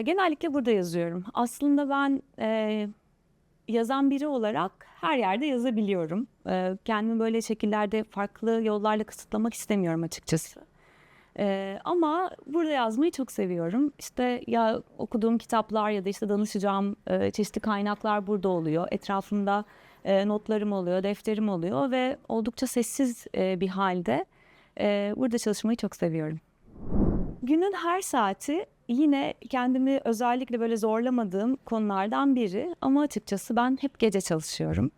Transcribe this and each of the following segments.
Ee, genellikle burada yazıyorum. Aslında ben e, yazan biri olarak her yerde yazabiliyorum. Ee, kendimi böyle şekillerde farklı yollarla kısıtlamak istemiyorum açıkçası. Ee, ama burada yazmayı çok seviyorum. İşte ya okuduğum kitaplar ya da işte danışacağım e, çeşitli kaynaklar burada oluyor. Etrafımda e, notlarım oluyor, defterim oluyor ve oldukça sessiz e, bir halde e, burada çalışmayı çok seviyorum. Günün her saati yine kendimi özellikle böyle zorlamadığım konulardan biri ama açıkçası ben hep gece çalışıyorum.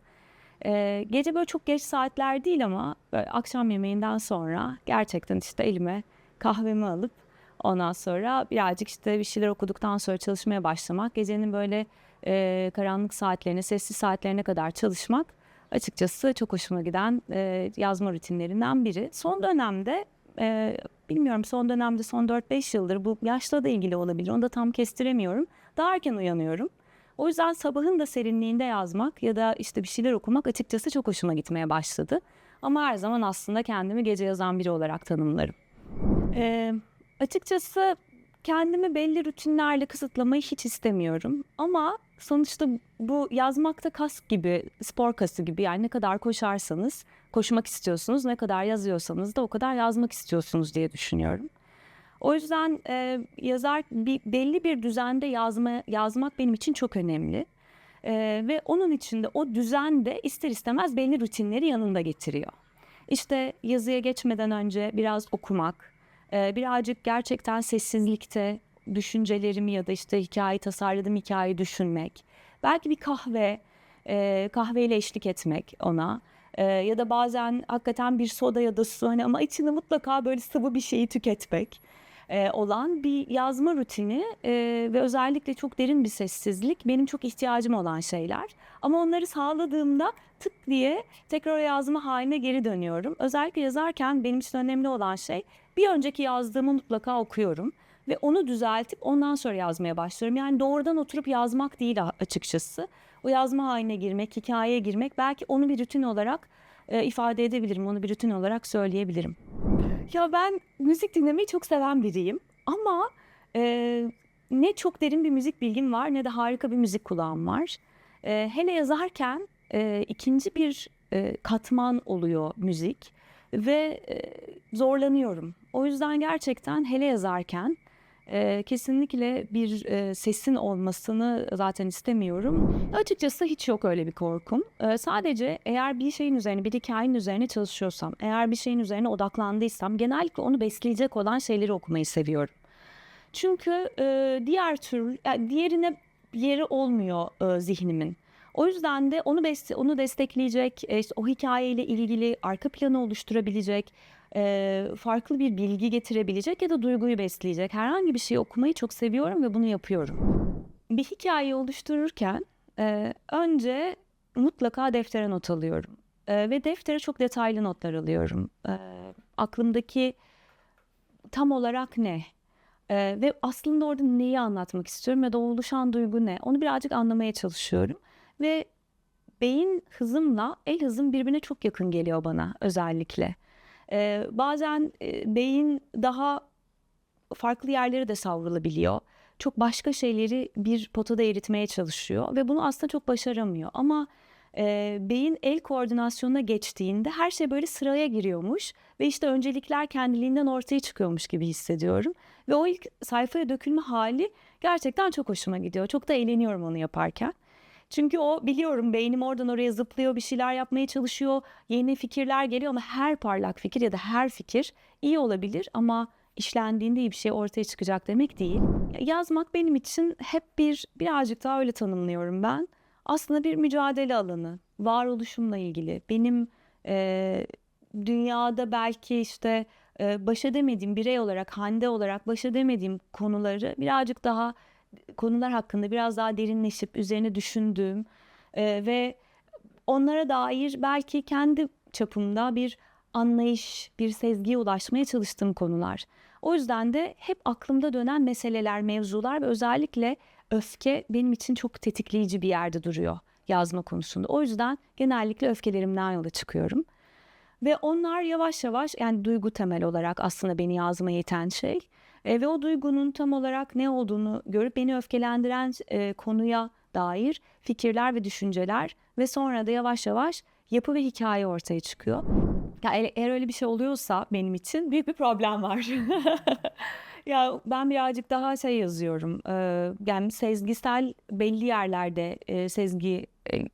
Ee, gece böyle çok geç saatler değil ama akşam yemeğinden sonra gerçekten işte elime kahvemi alıp ondan sonra birazcık işte bir şeyler okuduktan sonra çalışmaya başlamak, gecenin böyle e, karanlık saatlerine, sessiz saatlerine kadar çalışmak açıkçası çok hoşuma giden e, yazma rutinlerinden biri. Son dönemde e, bilmiyorum son dönemde son 4-5 yıldır bu yaşla da ilgili olabilir. Onu da tam kestiremiyorum. Daha erken uyanıyorum. O yüzden sabahın da serinliğinde yazmak ya da işte bir şeyler okumak açıkçası çok hoşuma gitmeye başladı. Ama her zaman aslında kendimi gece yazan biri olarak tanımlarım. Ee, açıkçası kendimi belli rutinlerle kısıtlamayı hiç istemiyorum. Ama sonuçta bu yazmakta kas gibi, spor kası gibi yani ne kadar koşarsanız koşmak istiyorsunuz, ne kadar yazıyorsanız da o kadar yazmak istiyorsunuz diye düşünüyorum. O yüzden e, yazar bir belli bir düzende yazma yazmak benim için çok önemli. E, ve onun içinde o düzende ister istemez belli rutinleri yanında getiriyor. İşte yazıya geçmeden önce biraz okumak, e, birazcık gerçekten sessizlikte düşüncelerimi ya da işte hikaye tasarladığım hikayeyi düşünmek. Belki bir kahve, e, kahveyle eşlik etmek ona. E, ya da bazen hakikaten bir soda ya da su hani ama içinde mutlaka böyle sıvı bir şeyi tüketmek e, olan bir yazma rutini e, ve özellikle çok derin bir sessizlik benim çok ihtiyacım olan şeyler. Ama onları sağladığımda tık diye tekrar yazma haline geri dönüyorum. Özellikle yazarken benim için önemli olan şey bir önceki yazdığımı mutlaka okuyorum ve onu düzeltip ondan sonra yazmaya başlıyorum. Yani doğrudan oturup yazmak değil açıkçası. O yazma haline girmek, hikayeye girmek belki onu bir rutin olarak e, ifade edebilirim. Onu bir rutin olarak söyleyebilirim. Ya ben müzik dinlemeyi çok seven biriyim ama e, ne çok derin bir müzik bilgim var ne de harika bir müzik kulağım var. E, hele yazarken e, ikinci bir e, katman oluyor müzik ve e, zorlanıyorum. O yüzden gerçekten hele yazarken e, kesinlikle bir e, sesin olmasını zaten istemiyorum. Açıkçası hiç yok öyle bir korkum. E, sadece eğer bir şeyin üzerine, bir hikayenin üzerine çalışıyorsam, eğer bir şeyin üzerine odaklandıysam genellikle onu besleyecek olan şeyleri okumayı seviyorum. Çünkü e, diğer tür, yani diğerine yeri olmuyor e, zihnimin. O yüzden de onu bes onu destekleyecek, e, işte o hikayeyle ilgili arka planı oluşturabilecek, e, farklı bir bilgi getirebilecek ya da duyguyu besleyecek herhangi bir şeyi okumayı çok seviyorum ve bunu yapıyorum. Bir hikaye oluştururken e, önce mutlaka deftere not alıyorum e, ve deftere çok detaylı notlar alıyorum. E, aklımdaki tam olarak ne? E, ve aslında orada neyi anlatmak istiyorum ya da oluşan duygu ne? Onu birazcık anlamaya çalışıyorum ve beyin hızımla el hızım birbirine çok yakın geliyor bana özellikle. Ee, bazen e, beyin daha farklı yerlere de savrulabiliyor. Çok başka şeyleri bir potada eritmeye çalışıyor ve bunu aslında çok başaramıyor. Ama e, beyin el koordinasyonuna geçtiğinde her şey böyle sıraya giriyormuş ve işte öncelikler kendiliğinden ortaya çıkıyormuş gibi hissediyorum. Ve o ilk sayfaya dökülme hali gerçekten çok hoşuma gidiyor. Çok da eğleniyorum onu yaparken. Çünkü o biliyorum beynim oradan oraya zıplıyor, bir şeyler yapmaya çalışıyor, yeni fikirler geliyor ama her parlak fikir ya da her fikir iyi olabilir ama işlendiğinde iyi bir şey ortaya çıkacak demek değil. Yazmak benim için hep bir birazcık daha öyle tanımlıyorum ben. Aslında bir mücadele alanı, varoluşumla ilgili. Benim e, dünyada belki işte e, baş edemediğim birey olarak, Hande olarak baş edemediğim konuları birazcık daha konular hakkında biraz daha derinleşip üzerine düşündüğüm e, ve onlara dair belki kendi çapımda bir anlayış, bir sezgiye ulaşmaya çalıştığım konular. O yüzden de hep aklımda dönen meseleler, mevzular ve özellikle öfke benim için çok tetikleyici bir yerde duruyor yazma konusunda. O yüzden genellikle öfkelerimden yola çıkıyorum. Ve onlar yavaş yavaş yani duygu temel olarak aslında beni yazmaya iten şey. E, ve o duygunun tam olarak ne olduğunu görüp beni öfkelendiren e, konuya dair fikirler ve düşünceler ve sonra da yavaş yavaş yapı ve hikaye ortaya çıkıyor. Ya eğer, eğer öyle bir şey oluyorsa benim için büyük bir problem var. ya ben birazcık daha şey yazıyorum. e, yani sezgisel belli yerlerde e, sezgi e,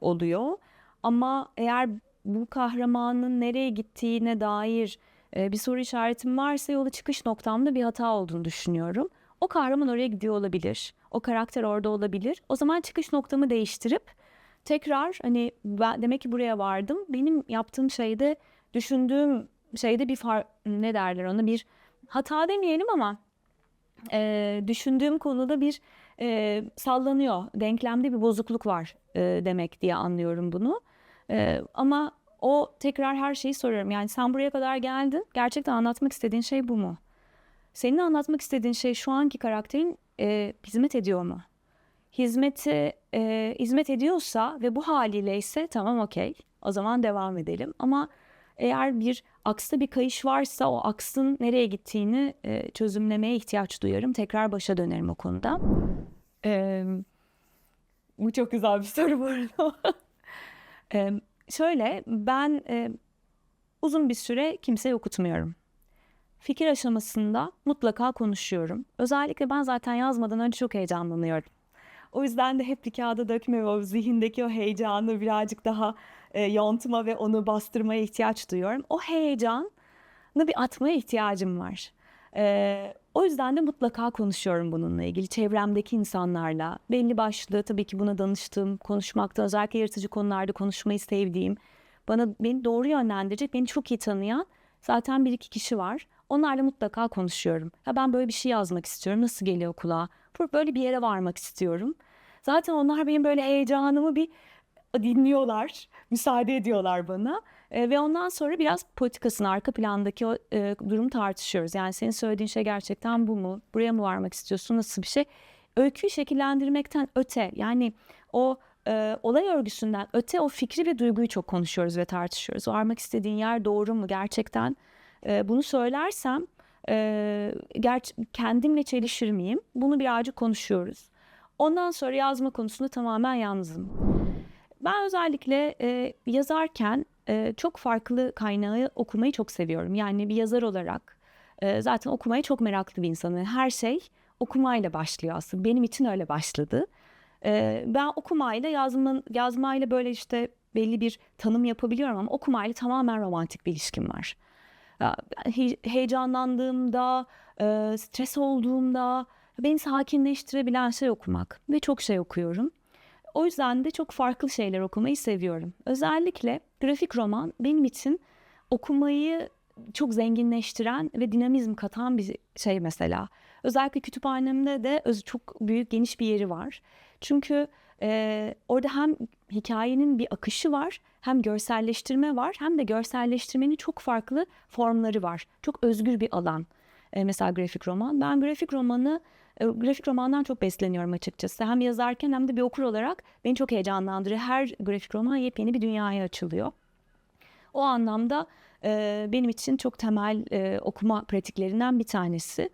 oluyor. Ama eğer bu kahramanın nereye gittiğine dair e, bir soru işaretim varsa yola çıkış noktamda bir hata olduğunu düşünüyorum. O kahraman oraya gidiyor olabilir. O karakter orada olabilir. O zaman çıkış noktamı değiştirip tekrar hani ben demek ki buraya vardım. Benim yaptığım şeyde düşündüğüm şeyde bir far ne derler ona bir hata demeyelim ama e, düşündüğüm konuda bir e, sallanıyor. Denklemde bir bozukluk var e, demek diye anlıyorum bunu. E, ama o tekrar her şeyi soruyorum. Yani sen buraya kadar geldin. Gerçekten anlatmak istediğin şey bu mu? Senin anlatmak istediğin şey şu anki karakterin e, hizmet ediyor mu? Hizmeti e, hizmet ediyorsa ve bu haliyle ise tamam okey. O zaman devam edelim. Ama eğer bir aksta bir kayış varsa o aksın nereye gittiğini e, çözümlemeye ihtiyaç duyarım. Tekrar başa dönerim o konuda. E, bu çok güzel bir soru bu arada. e, şöyle ben e, uzun bir süre kimseye okutmuyorum. Fikir aşamasında mutlaka konuşuyorum. Özellikle ben zaten yazmadan önce çok heyecanlanıyorum. O yüzden de hep bir kağıda dökme ve o zihindeki o heyecanı birazcık daha e, yontma ve onu bastırmaya ihtiyaç duyuyorum. O heyecanı bir atmaya ihtiyacım var. E, o yüzden de mutlaka konuşuyorum bununla ilgili. Çevremdeki insanlarla, belli başlı tabii ki buna danıştığım, konuşmakta özellikle yaratıcı konularda konuşmayı sevdiğim, bana beni doğru yönlendirecek, beni çok iyi tanıyan zaten bir iki kişi var. Onlarla mutlaka konuşuyorum. Ya ben böyle bir şey yazmak istiyorum. Nasıl geliyor kulağa? Böyle bir yere varmak istiyorum. Zaten onlar benim böyle heyecanımı bir dinliyorlar, müsaade ediyorlar bana. E, ve ondan sonra biraz politikasının arka plandaki o e, durumu tartışıyoruz. Yani senin söylediğin şey gerçekten bu mu? Buraya mı varmak istiyorsun? Nasıl bir şey? Öyküyü şekillendirmekten öte yani o e, olay örgüsünden öte o fikri ve duyguyu çok konuşuyoruz ve tartışıyoruz. Varmak istediğin yer doğru mu gerçekten? E, bunu söylersem e, ger- kendimle çelişir miyim? Bunu birazcık konuşuyoruz. Ondan sonra yazma konusunda tamamen yalnızım. Ben özellikle e, yazarken e, çok farklı kaynağı okumayı çok seviyorum. Yani bir yazar olarak e, zaten okumaya çok meraklı bir insanım. Her şey okumayla başlıyor aslında. Benim için öyle başladı. E, ben okumayla yazma, yazmayla böyle işte belli bir tanım yapabiliyorum ama okumayla tamamen romantik bir ilişkim var. He, heyecanlandığımda, e, stres olduğumda beni sakinleştirebilen şey okumak ve çok şey okuyorum. O yüzden de çok farklı şeyler okumayı seviyorum. Özellikle grafik roman benim için okumayı çok zenginleştiren ve dinamizm katan bir şey mesela. Özellikle kütüphanemde de çok büyük geniş bir yeri var. Çünkü e, orada hem hikayenin bir akışı var, hem görselleştirme var, hem de görselleştirmenin çok farklı formları var. Çok özgür bir alan. E, mesela grafik roman. Ben grafik romanı grafik romandan çok besleniyorum açıkçası. Hem yazarken hem de bir okur olarak beni çok heyecanlandırıyor. Her grafik roman yepyeni bir dünyaya açılıyor. O anlamda e, benim için çok temel e, okuma pratiklerinden bir tanesi.